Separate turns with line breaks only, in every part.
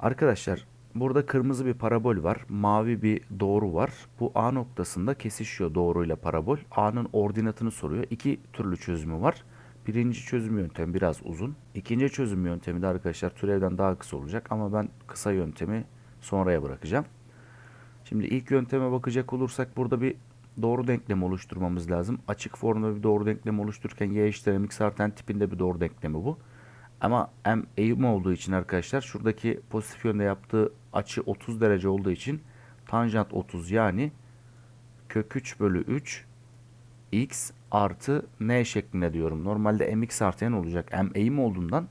Arkadaşlar burada kırmızı bir parabol var. Mavi bir doğru var. Bu A noktasında kesişiyor doğruyla parabol. A'nın ordinatını soruyor. İki türlü çözümü var. Birinci çözüm yöntemi biraz uzun. İkinci çözüm yöntemi de arkadaşlar türevden daha kısa olacak. Ama ben kısa yöntemi sonraya bırakacağım. Şimdi ilk yönteme bakacak olursak burada bir doğru denklem oluşturmamız lazım. Açık formda bir doğru denklem oluştururken y eşittir mx artı n tipinde bir doğru denklemi bu. Ama m eğim olduğu için arkadaşlar şuradaki pozitif yönde yaptığı açı 30 derece olduğu için tanjant 30 yani kök 3 bölü 3 x artı n şeklinde diyorum. Normalde mx artı n olacak. m eğim olduğundan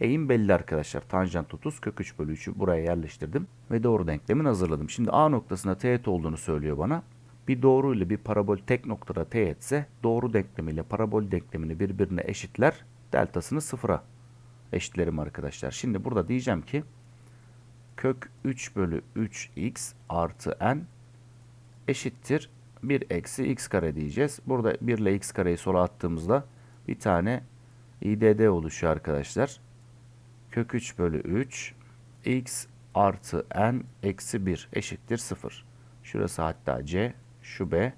eğim belli arkadaşlar. Tanjant 30 kök 3 bölü 3'ü buraya yerleştirdim ve doğru denklemin hazırladım. Şimdi A noktasında teğet olduğunu söylüyor bana. Bir doğru ile bir parabol tek noktada teğetse doğru denklemiyle parabol denklemini birbirine eşitler. Deltasını sıfıra eşitlerim arkadaşlar. Şimdi burada diyeceğim ki kök 3 bölü 3x artı n eşittir 1 eksi x kare diyeceğiz. Burada 1 ile x kareyi sola attığımızda bir tane IDD oluşuyor arkadaşlar. Kök 3 bölü 3 x artı n eksi 1 eşittir 0. Şurası hatta c, şu b.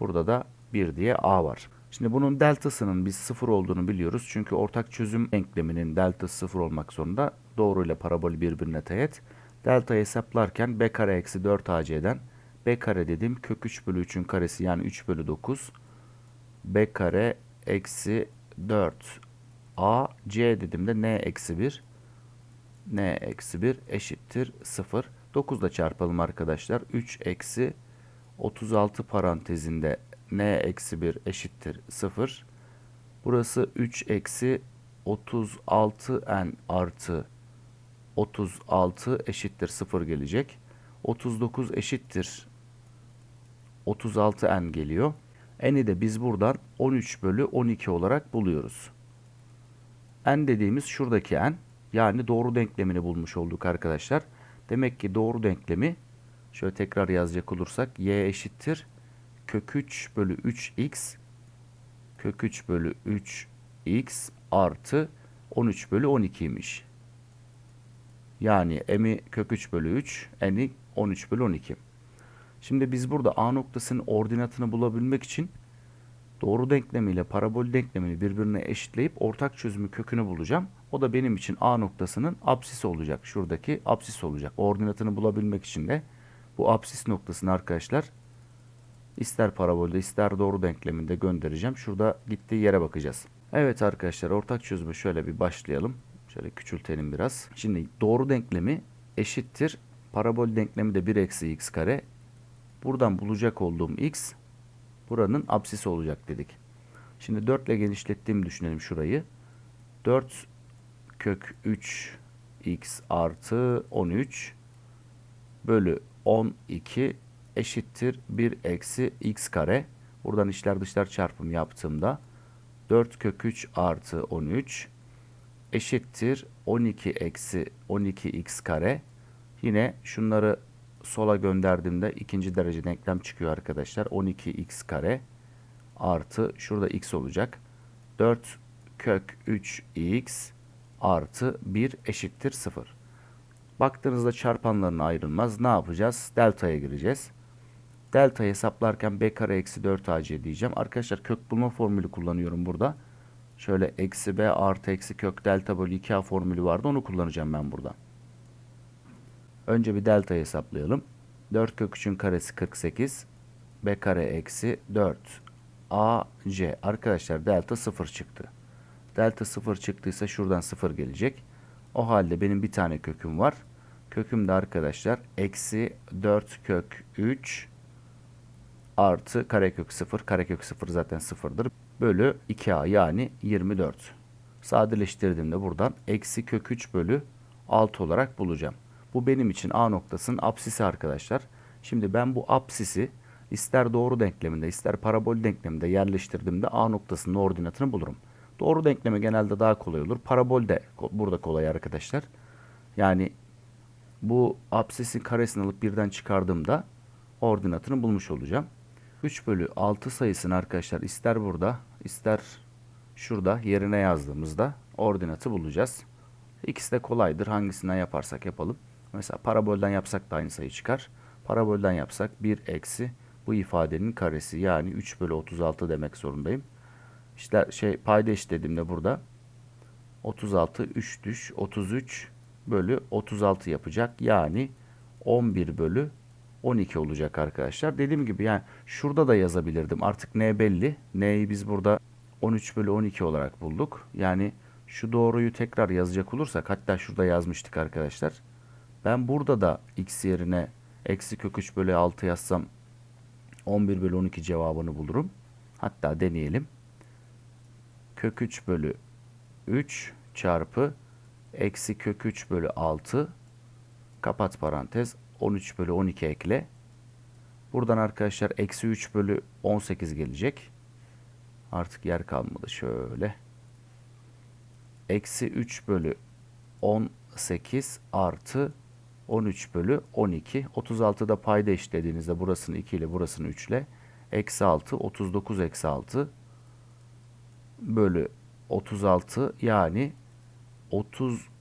Burada da 1 diye a var. Şimdi bunun deltasının biz 0 olduğunu biliyoruz. Çünkü ortak çözüm denkleminin deltası 0 olmak zorunda. Doğru ile parabol birbirine teğet. Delta hesaplarken b kare eksi 4 ac'den b kare dedim kök 3 bölü 3'ün karesi yani 3 bölü 9 b kare eksi 4 a c dedim de n eksi 1 n eksi 1 eşittir 0. 9 ile çarpalım arkadaşlar. 3 eksi 36 parantezinde n eksi 1 eşittir 0. Burası 3 eksi 36 n artı 36 eşittir 0 gelecek. 39 eşittir 36 n geliyor. N'i de biz buradan 13 bölü 12 olarak buluyoruz. N dediğimiz şuradaki n. Yani doğru denklemini bulmuş olduk arkadaşlar. Demek ki doğru denklemi şöyle tekrar yazacak olursak y eşittir kök 3 bölü 3x kök 3 bölü 3x artı 13 bölü 12'ymiş. Yani m'i kök 3 bölü 3, n'i 13 bölü 12. Şimdi biz burada a noktasının ordinatını bulabilmek için doğru denklemiyle parabol denklemini birbirine eşitleyip ortak çözümü kökünü bulacağım. O da benim için a noktasının apsisi olacak. Şuradaki apsis olacak. Ordinatını bulabilmek için de bu apsis noktasını arkadaşlar ister parabolde ister doğru denkleminde göndereceğim. Şurada gittiği yere bakacağız. Evet arkadaşlar ortak çözümü şöyle bir başlayalım. Şöyle küçültelim biraz. Şimdi doğru denklemi eşittir. Parabol denklemi de 1 eksi x kare. Buradan bulacak olduğum x buranın apsisi olacak dedik. Şimdi 4 ile genişlettiğimi düşünelim şurayı. 4 kök 3 x artı 13 bölü 12 eşittir 1 eksi x kare. Buradan içler dışlar çarpım yaptığımda 4 kök 3 artı 13 eşittir 12 eksi 12x kare. Yine şunları sola gönderdiğimde ikinci derece denklem çıkıyor arkadaşlar. 12x kare artı şurada x olacak. 4 kök 3x artı 1 eşittir 0. Baktığınızda çarpanlarına ayrılmaz. Ne yapacağız? Delta'ya gireceğiz. Delta hesaplarken b kare eksi 4 ac diyeceğim. Arkadaşlar kök bulma formülü kullanıyorum burada. Şöyle eksi b artı eksi kök delta bölü 2a formülü vardı. Onu kullanacağım ben burada. Önce bir delta hesaplayalım. 4 kök 3'ün karesi 48. b kare eksi 4 a c. Arkadaşlar delta 0 çıktı. Delta 0 çıktıysa şuradan 0 gelecek. O halde benim bir tane köküm var. Köküm de arkadaşlar eksi 4 kök 3 artı karekök 0. Karekök 0 zaten 0'dır. Bölü 2a yani 24. Sadeleştirdiğimde buradan eksi kök 3 bölü 6 olarak bulacağım. Bu benim için a noktasının apsisi arkadaşlar. Şimdi ben bu apsisi ister doğru denkleminde ister parabol denkleminde yerleştirdiğimde a noktasının ordinatını bulurum. Doğru denkleme genelde daha kolay olur. Parabol de burada kolay arkadaşlar. Yani bu apsisin karesini alıp birden çıkardığımda ordinatını bulmuş olacağım. 3 bölü 6 sayısını arkadaşlar ister burada ister şurada yerine yazdığımızda ordinatı bulacağız. İkisi de kolaydır. Hangisinden yaparsak yapalım. Mesela parabolden yapsak da aynı sayı çıkar. Parabolden yapsak 1 eksi bu ifadenin karesi yani 3 bölü 36 demek zorundayım. İşte şey payda eşitlediğimde burada 36 3 düş 33 bölü 36 yapacak. Yani 11 bölü 12 olacak arkadaşlar. Dediğim gibi yani şurada da yazabilirdim. Artık n belli. N'yi biz burada 13 bölü 12 olarak bulduk. Yani şu doğruyu tekrar yazacak olursak hatta şurada yazmıştık arkadaşlar. Ben burada da x yerine eksi kök 3 bölü 6 yazsam 11 bölü 12 cevabını bulurum. Hatta deneyelim. Kök 3 bölü 3 çarpı eksi kök 3 bölü 6 kapat parantez 13 bölü 12 ekle. Buradan arkadaşlar eksi 3 bölü 18 gelecek. Artık yer kalmadı şöyle. Eksi 3 bölü 18 artı 13 bölü 12. 36'da payda eşitlediğinizde burasını 2 ile burasını 3 ile. Eksi 6 39 eksi 6 bölü 36 yani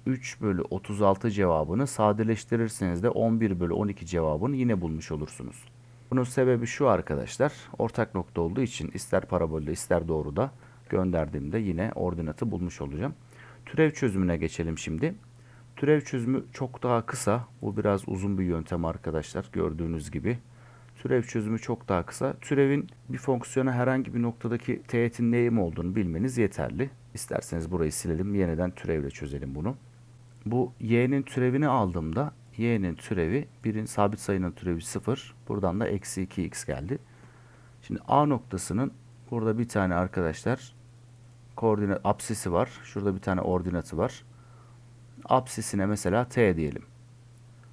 33 bölü 36 cevabını sadeleştirirseniz de 11 bölü 12 cevabını yine bulmuş olursunuz. Bunun sebebi şu arkadaşlar. Ortak nokta olduğu için ister parabolde ister doğruda gönderdiğimde yine ordinatı bulmuş olacağım. Türev çözümüne geçelim şimdi. Türev çözümü çok daha kısa. Bu biraz uzun bir yöntem arkadaşlar gördüğünüz gibi. Türev çözümü çok daha kısa. Türevin bir fonksiyona herhangi bir noktadaki teğetin neyim olduğunu bilmeniz yeterli. İsterseniz burayı silelim. Yeniden türevle çözelim bunu. Bu y'nin türevini aldığımda y'nin türevi birin sabit sayının türevi 0. Buradan da eksi 2x geldi. Şimdi a noktasının burada bir tane arkadaşlar koordinat apsisi var. Şurada bir tane ordinatı var. Apsisine mesela t diyelim.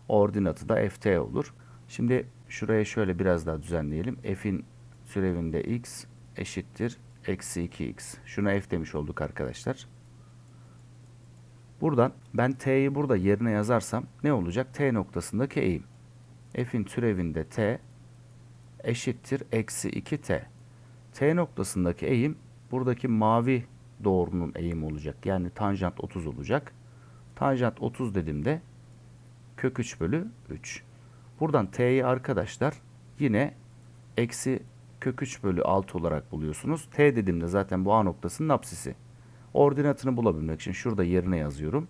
Ordinatı da ft olur. Şimdi şuraya şöyle biraz daha düzenleyelim. f'in türevinde x eşittir eksi 2x. Şuna f demiş olduk arkadaşlar. Buradan ben t'yi burada yerine yazarsam ne olacak? t noktasındaki eğim. f'in türevinde t eşittir eksi 2t. t noktasındaki eğim buradaki mavi doğrunun eğimi olacak. Yani tanjant 30 olacak. Tanjant 30 dediğimde kök 3 bölü 3. Buradan t'yi arkadaşlar yine eksi kök 3 bölü 6 olarak buluyorsunuz. T dediğimde zaten bu A noktasının apsisi. Ordinatını bulabilmek için şurada yerine yazıyorum.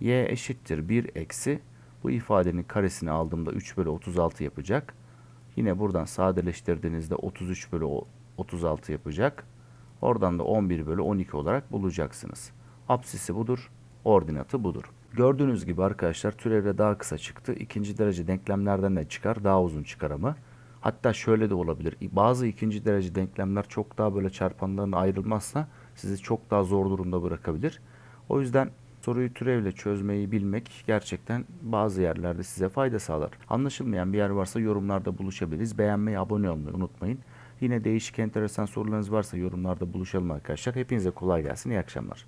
Y eşittir 1 eksi bu ifadenin karesini aldığımda 3 bölü 36 yapacak. Yine buradan sadeleştirdiğinizde 33 bölü 36 yapacak. Oradan da 11 bölü 12 olarak bulacaksınız. Apsisi budur. Ordinatı budur. Gördüğünüz gibi arkadaşlar türevle daha kısa çıktı. İkinci derece denklemlerden de çıkar. Daha uzun çıkar ama. Hatta şöyle de olabilir. Bazı ikinci derece denklemler çok daha böyle çarpanlarına ayrılmazsa sizi çok daha zor durumda bırakabilir. O yüzden soruyu türevle çözmeyi bilmek gerçekten bazı yerlerde size fayda sağlar. Anlaşılmayan bir yer varsa yorumlarda buluşabiliriz. Beğenmeyi, abone olmayı unutmayın. Yine değişik enteresan sorularınız varsa yorumlarda buluşalım arkadaşlar. Hepinize kolay gelsin. İyi akşamlar.